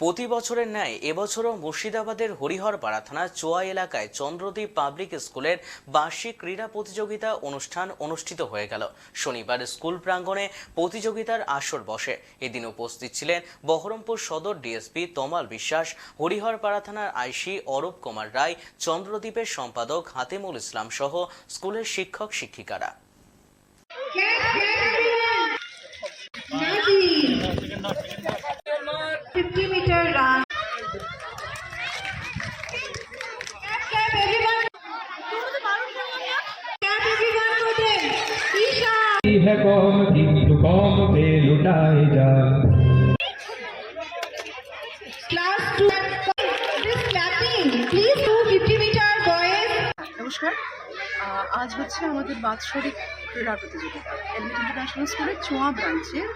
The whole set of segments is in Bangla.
প্রতি বছরের ন্যায় এবছরও মুর্শিদাবাদের হরিহরপাড়া থানার চোয়া এলাকায় চন্দ্রদ্বীপ পাবলিক স্কুলের বার্ষিক ক্রীড়া প্রতিযোগিতা অনুষ্ঠান অনুষ্ঠিত হয়ে গেল। শনিবার স্কুল প্রাঙ্গণে প্রতিযোগিতার আসর বসে। এদিন উপস্থিত ছিলেন বহরমপুর সদর ডিএসপি তমাল বিশ্বাস, হরিহরপাড়া থানার আইসি অরূপ কুমার রায়, চন্দ্রদ্বীপের সম্পাদক হাতিমুল ইসলাম সহ স্কুলের শিক্ষক শিক্ষিকারা। है कौम किंतु कौम पे लुटाए जाए Class two. This clapping. Please do fifty meter boys. নমস্কার আহ, আজ হচ্ছে আমাদের বাৎসরিক ক্রীড়া প্রতিযোগিতা এলমিট ইন্টারন্যাশনাল স্কুলের চোয়া ব্রাঞ্চের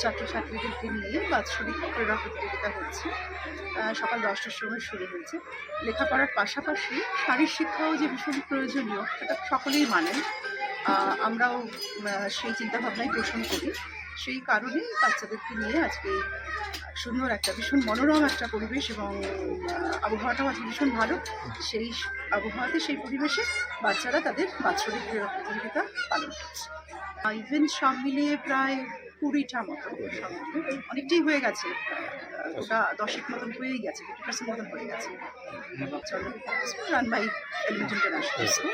ছাত্রছাত্রীদেরকে নিয়ে বাৎসরিক ক্রীড়া প্রতিযোগিতা হচ্ছে আহ, সকাল দশটার সময় শুরু হয়েছে লেখাপড়ার পাশাপাশি শারীর শিক্ষাও যে ভীষণ প্রয়োজনীয় সেটা সকলেই মানেন আহ, আমরাও সেই চিন্তাভাবনাই পোষণ করি। সেই কারণেই বাচ্চাদেরকে নিয়ে আজকে সুন্দর একটা ভীষণ মনোরম একটা পরিবেশ এবং আবহাওয়াটাও আজকে ভীষণ ভালো। সেই আবহাওয়াতে সেই পরিবেশে বাচ্চারা তাদের বাৎসরিক ক্রীড়া প্রতিযোগিতা পালন করছে। ইভেন্ট সব মিলিয়ে প্রায় কুড়িটা মতো। অনেকটাই হয়ে গেছে। ওটা দশেক মতন হয়েই গেছে ফিফটি পার্সেন্ট মতন হয়ে গেছে। Run by element international school